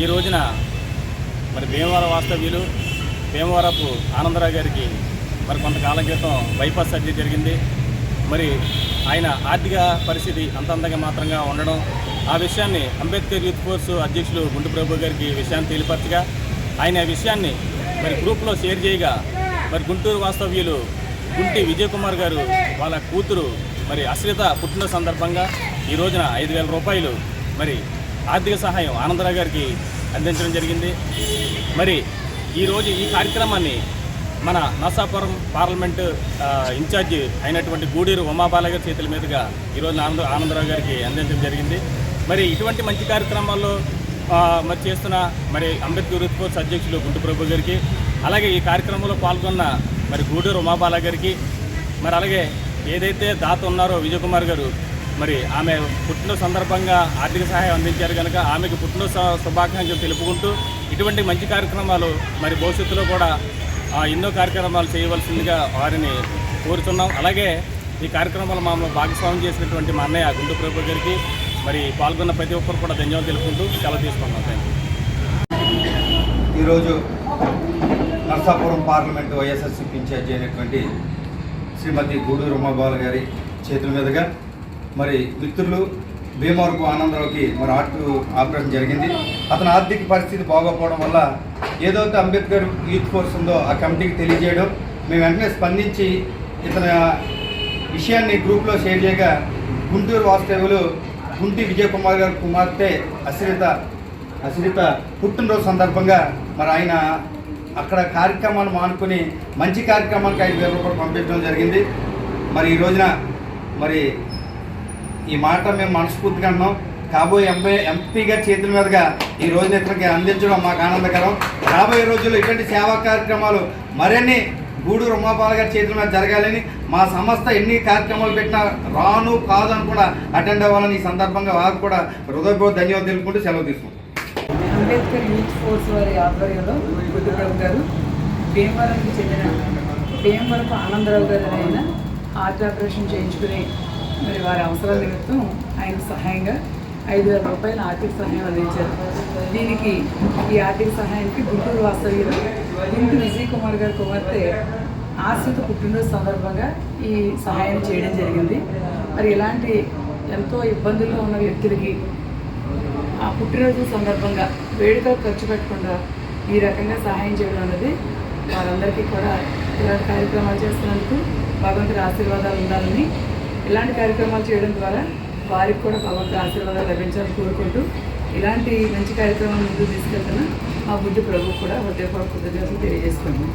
ఈ రోజున మరి భీమవరం వాస్తవ్యులు భీమవరపు ఆనందరావు గారికి మరి కొంతకాలం క్రితం బైపాస్ సర్జరీ జరిగింది. మరి ఆయన ఆర్థిక పరిస్థితి అంతంతగా మాత్రంగా ఉండడం ఆ విషయాన్ని అంబేద్కర్ యూత్ ఫోర్స్ అధ్యక్షులు గుండు ప్రభు గారికి విషయాన్ని తెలిపరచగా ఆయన ఆ విషయాన్ని మరి గ్రూప్లో షేర్ చేయగా మరి గుంటూరు వాస్తవ్యులు గుంటి విజయ్ కుమార్ గారు వాళ్ళ కూతురు మరి అశ్రిత పుట్టిన సందర్భంగా ఈ రోజున ఐదు వేల రూపాయలు మరి ఆర్థిక సహాయం ఆనందరావు గారికి అందించడం జరిగింది. మరి ఈరోజు ఈ కార్యక్రమాన్ని మన నర్సాపురం పార్లమెంటు ఇన్ఛార్జి అయినటువంటి గూడూరు ఉమాబాల గారి చేతుల మీదుగా ఈరోజు ఆనంద ఆనందరావు గారికి అందించడం జరిగింది. మరి ఇటువంటి మంచి కార్యక్రమాల్లో మరి చేస్తున్న మరి అంబేద్కర్ యూత్ అధ్యక్షులు గుంటు ప్రభు గారికి అలాగే ఈ కార్యక్రమంలో పాల్గొన్న మరి గూడూరు ఉమాబాల గారికి మరి అలాగే ఏదైతే దాత ఉన్నారో విజయకుమార్ గారు మరి ఆమె పుట్టిన సందర్భంగా ఆర్థిక సహాయం అందించారు కనుక ఆమెకు పుట్టిన శుభాకాంక్షలు తెలుపుకుంటూ ఇటువంటి మంచి కార్యక్రమాలు మరి భవిష్యత్తులో కూడా ఎన్నో కార్యక్రమాలు చేయవలసిందిగా వారిని కోరుతున్నాం. అలాగే ఈ కార్యక్రమాలు మమ్మల్ని భాగస్వామ్యం చేసినటువంటి మా అన్నయ్య గుండు ప్రభు గారికి మరి పాల్గొన్న ప్రతి ఒక్కరు కూడా ధన్యవాదాలు తెలుపుకుంటూ సెలవు తీసుకున్నాం థ్యాంక్ ఈరోజు నర్సాపురం పార్లమెంటు వైఎస్ఆర్సీపీ ఇన్ఛార్జి అయినటువంటి శ్రీమతి గూడూరు ఉమాబాల గారి చేతుల మీదుగా మరి మిత్రులు భీమవరపు ఆనందరావుకి మరి హార్ట్ ఆపరేషన్ జరిగింది. అతని ఆర్థిక పరిస్థితి బాగోపోవడం వల్ల ఏదైతే అంబేద్కర్ యూత్ ఫోర్స్ ఉందో ఆ కమిటీకి తెలియజేయడం మేము వెంటనే స్పందించి ఇతని విషయాన్ని గ్రూప్లో షేర్ చేయగా గుంటూరు వాసుదేవులు గుంటి విజయకుమార్ గారి కుమార్తె అశ్రిత అశ్రిత పుట్టినరోజు సందర్భంగా మరి ఆయన అక్కడ కార్యక్రమాలు మానుకొని మంచి కార్యక్రమానికి ఐదు వేల రూపాయలు పంపించడం జరిగింది. మరి ఈ రోజున మరి ఈ మాట మేము మనస్ఫూర్తిగా అన్నాం. కాబోయే ఎంపీ ఎంపీగా చేతుల మీదుగా ఈ రోజున ఇతనికి అందించడం మాకు ఆనందకరం. రాబోయే రోజుల్లో ఇటువంటి సేవా కార్యక్రమాలు మరిన్ని గూడూరు ఉమాపాల గారి చేతుల మీద జరగాలని మా సంస్థ ఎన్ని కార్యక్రమాలు పెట్టినా రాను కాదు అని కూడా అటెండ్ అవ్వాలని ఈ సందర్భంగా వారికి కూడా హృదయపూర్వక ధన్యవాదాలు తెలుపుకుంటూ సెలవు తీసుకుంటాం అంబేద్కర్ యూత్ ఫోర్స్ వారి ఆధ్వర్యంలో బుద్ధప్రభు గారు భీమవరంకి చెందిన భీమవరపు ఆనందరావు గారు ఆయన హార్ట్ ఆపరేషన్ చేయించుకుని మరి వారి అవసరాల నిమిత్తం ఆయనకు సహాయంగా ఐదు వేల రూపాయల ఆర్థిక సహాయం అందించారు. దీనికి ఈ ఆర్థిక సహాయానికి గుంటూరు వాస్తవ్యులు గుంటూరు విజయ్ కుమార్ గారి కుమార్తె ఆశ్రిత పుట్టినరోజు సందర్భంగా ఈ సహాయం చేయడం జరిగింది. మరి ఇలాంటి ఎంతో ఇబ్బందుల్లో ఉన్న వ్యక్తులకి ఆ పుట్టినరోజు సందర్భంగా వేడుక ఖర్చు పెట్టకుండా ఈ రకంగా సహాయం చేయడం అనేది వారందరికీ కూడా ఇలాంటి కార్యక్రమాలు చేస్తున్నందుకు భగవంతుడి ఆశీర్వాదాలు ఉండాలని ఇలాంటి కార్యక్రమాలు చేయడం ద్వారా వారికి కూడా భగవంతుడి ఆశీర్వాదాలు లభించాలని కోరుకుంటూ ఇలాంటి మంచి కార్యక్రమాలు ముందు తీసుకెళ్తున్న మా బుద్ధి ప్రభు కూడా హృదయపూర్వక కృతజ్ఞతలు తెలియజేసుకుంటున్నాం